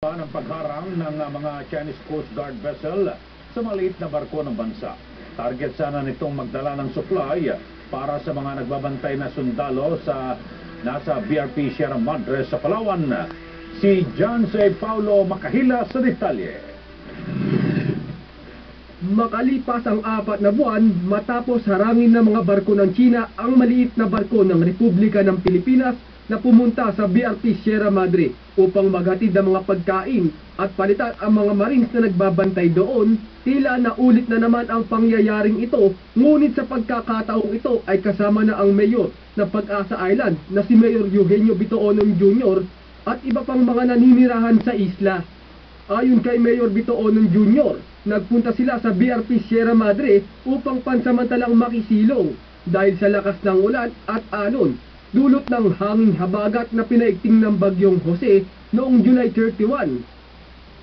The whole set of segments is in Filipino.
ng pagharang ng uh, mga Chinese Coast Guard vessel sa maliit na barko ng bansa. Target sana nitong magdala ng supply para sa mga nagbabantay na sundalo sa nasa BRP Sierra Madre sa Palawan. Si John C. Paulo Makahila sa detalye. Makalipas ang apat na buwan matapos harangin ng mga barko ng China ang maliit na barko ng Republika ng Pilipinas na pumunta sa BRP Sierra Madre upang maghatid ng mga pagkain at palitan ang mga marines na nagbabantay doon, tila naulit na naman ang pangyayaring ito, ngunit sa pagkakataong ito ay kasama na ang mayor ng Pag-asa Island na si Mayor Eugenio Bitoonong Jr. at iba pang mga naninirahan sa isla. Ayon kay Mayor Vito Onon Jr., nagpunta sila sa BRP Sierra Madre upang pansamantalang makisilong dahil sa lakas ng ulan at alon, dulot ng hanging habagat na pinaigting ng bagyong Jose noong July 31.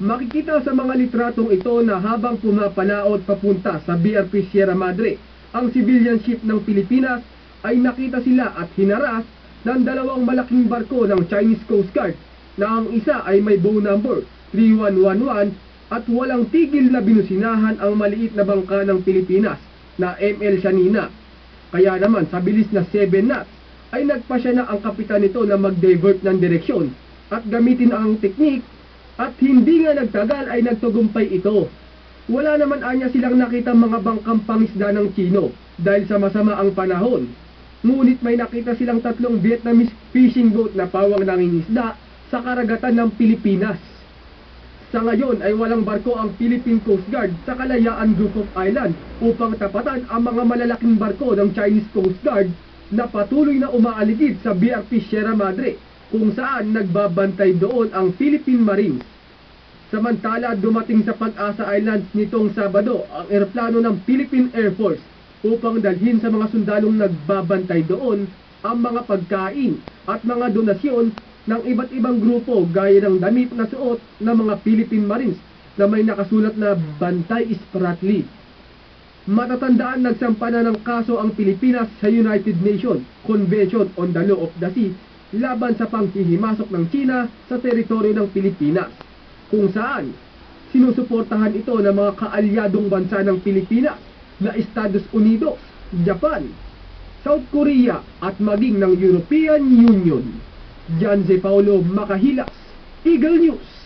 Makikita sa mga litratong ito na habang pumapalaot papunta sa BRP Sierra Madre, ang civilian ship ng Pilipinas ay nakita sila at hinaras ng dalawang malaking barko ng Chinese Coast Guard na ang isa ay may bow number 3111 at walang tigil na binusinahan ang maliit na bangka ng Pilipinas na ML Shanina. Kaya naman sa bilis na 7 knots ay nagpasya na ang kapitan nito na mag-divert ng direksyon at gamitin ang teknik at hindi nga nagtagal ay nagtugumpay ito. Wala naman anya silang nakita mga bangkang pangisda ng Chino dahil sa masama ang panahon. Ngunit may nakita silang tatlong Vietnamese fishing boat na pawang nangingisda sa karagatan ng Pilipinas. Sa ngayon ay walang barko ang Philippine Coast Guard sa Kalayaan Group of Island upang tapatan ang mga malalaking barko ng Chinese Coast Guard na patuloy na umaaligid sa BRP Sierra Madre kung saan nagbabantay doon ang Philippine Marines. Samantala dumating sa Pag-asa Islands nitong Sabado ang eroplano ng Philippine Air Force upang dalhin sa mga sundalong nagbabantay doon ang mga pagkain at mga donasyon ng iba't ibang grupo gaya ng damit na suot ng mga Philippine Marines na may nakasulat na Bantay Spratly. Matatandaan nagsampa na ng kaso ang Pilipinas sa United Nations Convention on the Law of the Sea laban sa panghihimasok ng China sa teritoryo ng Pilipinas, kung saan sinusuportahan ito ng mga kaalyadong bansa ng Pilipinas na Estados Unidos, Japan, South Korea at maging ng European Union. Jan. Paulo Makahilas, Eagle News.